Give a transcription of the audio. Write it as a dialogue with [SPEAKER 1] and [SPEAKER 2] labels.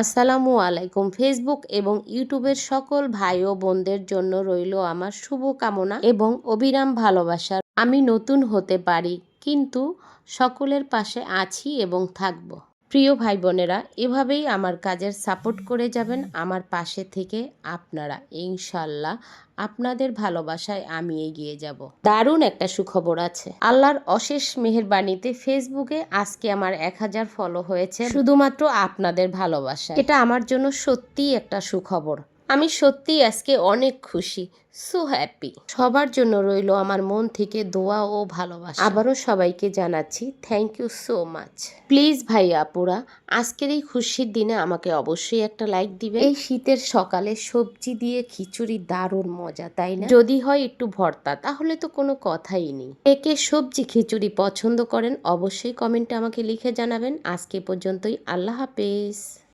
[SPEAKER 1] আসসালামু আলাইকুম। ফেসবুক এবং ইউটিউবের সকল ভাই ও বোনদের জন্য রইল আমার শুভ কামনা এবং অবিরাম ভালোবাসার আমি নতুন হতে পারি, কিন্তু সকলের পাশে আছি এবং থাকব। প্রিয় ভাই বোনেরা এভাবেই আমার কাজের সাপোর্ট করে যাবেন আমার পাশে থেকে আপনারা। ইনশাল্লাহ আপনাদের ভালোবাসায় আমি এগিয়ে যাব। দারুণ একটা সুখবর আছে। আল্লাহর অশেষ মেহেরবানিতে ফেসবুকে আজকে আমার এক হাজার ফলো হয়েছে, শুধুমাত্র আপনাদের ভালোবাসা এটা আমার জন্য সত্যিই একটা সুখবর। আমি সত্যিই আজকে অনেক খুশি সো হ্যাপি সবার জন্য রইল আমার মন থেকে দোয়া ও ভালোবাসা। আবারও সবাইকে জানাচ্ছি thank you so much please ভাই আপুরা, আজকের এই খুশির দিনে আমাকে অবশ্যই একটা লাইক দিবে এই শীতের সকালে সবজি দিয়ে খিচুড়ি দারুণ মজা, তাই না? যদি হয় একটু ভর্তা, তাহলে তো কোনো কথাই নেই। একে সবজি খিচুড়ি পছন্দ করেন, অবশ্যই কমেন্টে আমাকে লিখে জানাবেন। আজকে পর্যন্তই, আল্লাহ হাফেজ।